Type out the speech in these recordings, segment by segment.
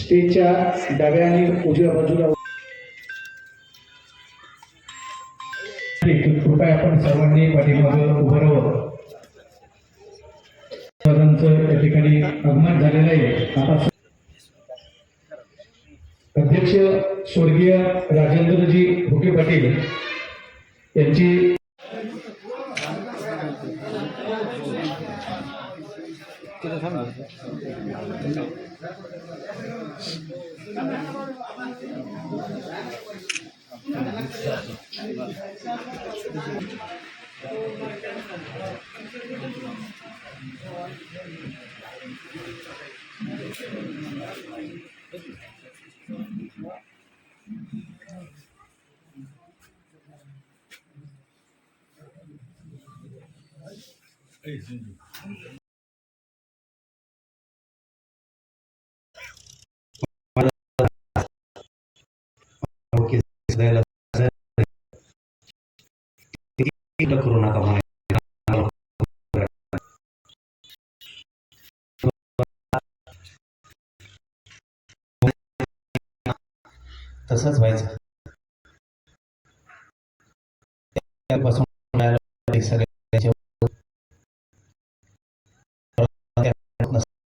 स्टेजच्या डाव्या आणि उजव्या बाजूला कृपया आपण सर्वांनी पाठीमागे उभं राहावं. सर्वांचं या ठिकाणी आगमन झालेलं आहे. आता अध्यक्ष स्वर्गीय राजेंद्रजी भुके पाटील यांची Ei, Zinho. जायला करू नका म्हणे तसंच व्हायचं. त्यापासून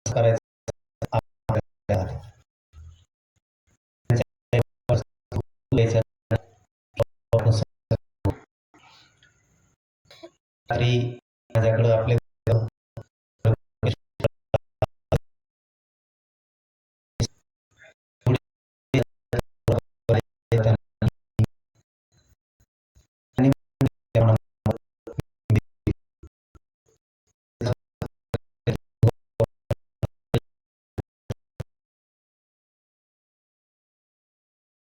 करायचं तरी माझ्याकडं आपले